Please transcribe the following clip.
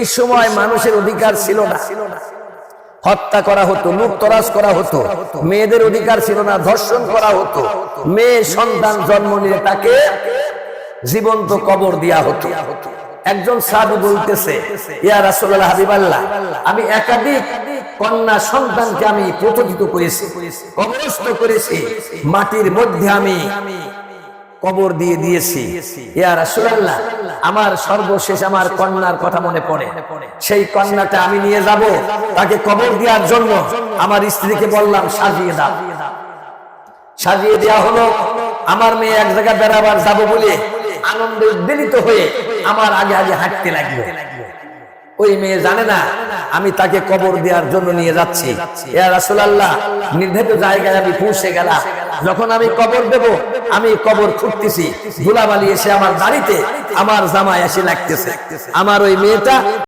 ওই সময় মানুষের অধিকার ছিল না। হত্যা করা হতো, লুটতরাজ করা হতো, মেয়েদের অধিকার ছিল না, ধর্ষণ করা হতো। মেয়ে সন্তান জন্ম নিয়ে তাকে জীবন্ত কবর দেয়া হতো। একজন সাধু বলতেছে, ইয়া রাসূলুল্লাহ হাবিবাল্লাহ, আমি একাধিক কন্যা সন্তানকে আমি প্রতিষ্ঠিত করেছি কবরস্থ করেছি, মাটির মধ্যে আমি কবর দিয়ে দিয়েছি। আমার সর্বশেষ আমার কন্যার কথা মনে পড়ে। সেই কন্যাটা আমি নিয়ে যাব, তাকে কবর দেওয়ার জন্য আমার স্ত্রীকে বললাম, সাজিয়ে দাও। সাজিয়ে দেওয়া হলো, আমার মেয়ে এক জায়গায় বেড়াবার যাব বলে আনন্দে উদ্বেলিত হয়ে আমার আগে আগে হাঁটতে লাগল। ওই মেয়ে জানে না, আমি তাকে কবর দেওয়ার জন্য নিয়ে যাচ্ছি। ইয়া রাসূলুল্লাহ, নির্ধারিত জায়গায় আমি পৌঁছে গেলাম। যখন আমি কবর দেব আমি কবর খুঁটতেছি ধুলাবালি এসে আমার বাড়িতে আমার জামায় এসে লাগতেছে। আমার ওই মেয়েটা